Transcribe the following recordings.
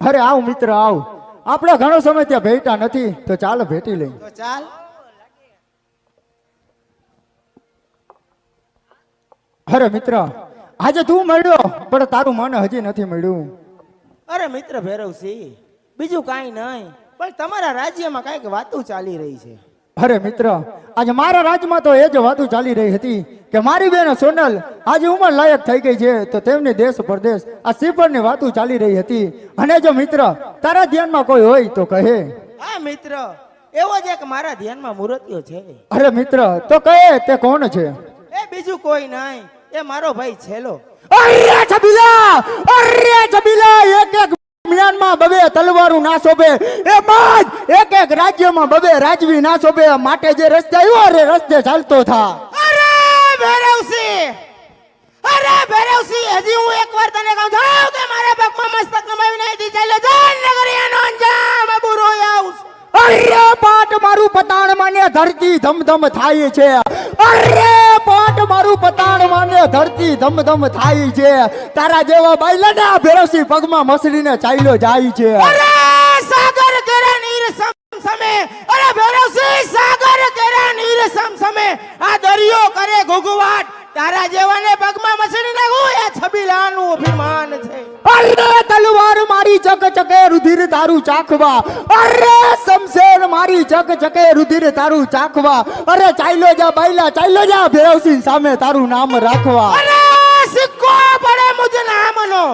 અરે આવ મિત્ર આવ. આપણે ઘણો સમય ત્યાં ભેટા નથી તો ચાલો ભેટી લઈ. તો ચાલ. અરે મિત્ર આજે તું મળ્યો પણ તારું મન હજી નથી મળ્યું. અરે મિત્ર ભૈરવસિંહ બીજું કાંઈ નહીં પણ તમારા રાજ્યમાં કાંઈક વાતો ચાલી રહી છે. અરે મિત્ર આજે મારા રાજમાં તો એ જ વાતો ચાલી રહી હતી કે મારી બેન સોનલ આજે ઉંમર લાયક થઈ ગઈ છે તો તેમની દેશ પરદેશ આ શ્રીફળની વાતો ચાલી રહી હતી. અને જો મિત્ર તારા ધ્યાનમાં કોઈ હોય તો કહે. હા મિત્ર એવો જ એક મારા ધ્યાનમાં મૂર્તિઓ છે. અરે મિત્ર તો કહે તે કોણ છે? એ બીજું કોઈ નહીં એ મારો ભાઈ છેલો. અરે છબીલા અરે છબીલા એક એક મ્યાનમાં બબે તલવારું ના શોભે. એમાં જ એક એક રાજ્યમાં બબે રાજવી ના શોભે. માટે જે રસ્તે આવ્યો અરે રસ્તે ચાલતો થા અરે ભૈરવસિંહ અરે ભૈરવસિંહ હજી હું એકવાર તને કહું છું કે મારા પગમાં મસ્તક નમાવી નહીં દી ચાલે જાન નગરિયાનો અંજામ બુરો આવું અરે પાટ મારું પતાણ માને ધરતી ધમધમ થાય છે. અરે પાટ મારું ધરતી ધમધમ થાય છે. તારા જેવા બાઈલાના ભેરસી પગમાં મસડીને ચાલ્યો જાય છે. અરે સાગર કેરા નીર સમ સમે અરે ભેરોસી સાગર કેરા નીર સમ સમે આ દરિયો કરે ઘુઘવાટ. તારા જેવાને પગમાં મસડીને નાખું એ છબીલાનું અભિમાન છે. અરે ચક ચકે રુધિર તારું ચાખવા. અરે શમશેર મારી ચક ચકે રુધિર તારું ચાખવા. અરે ચાલ્યો જા બાઈલા ચાલ્યો જા ભેરવસિંહ સામે તારું નામ રાખવા. અરે સિક્કો પડે મુજ નામનો.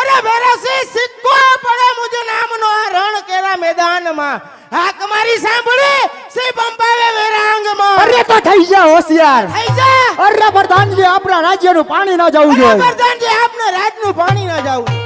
અરે ભૈરવસિંહ સિક્કો પડે મુજ નામનો. આ રણ કેરા મેદાનમાં. હાક મારી સાંભળી સે બંબાવે વેરાંગમાં. અરે તો થઈ જા હોશિયાર. થઈ જા. અરે પ્રધાનજી આપણા રાજ્યનું પાણી ના જવું જોઈએ. પ્રધાનજી આપને રાજ્યનું પાણી ના જાવું.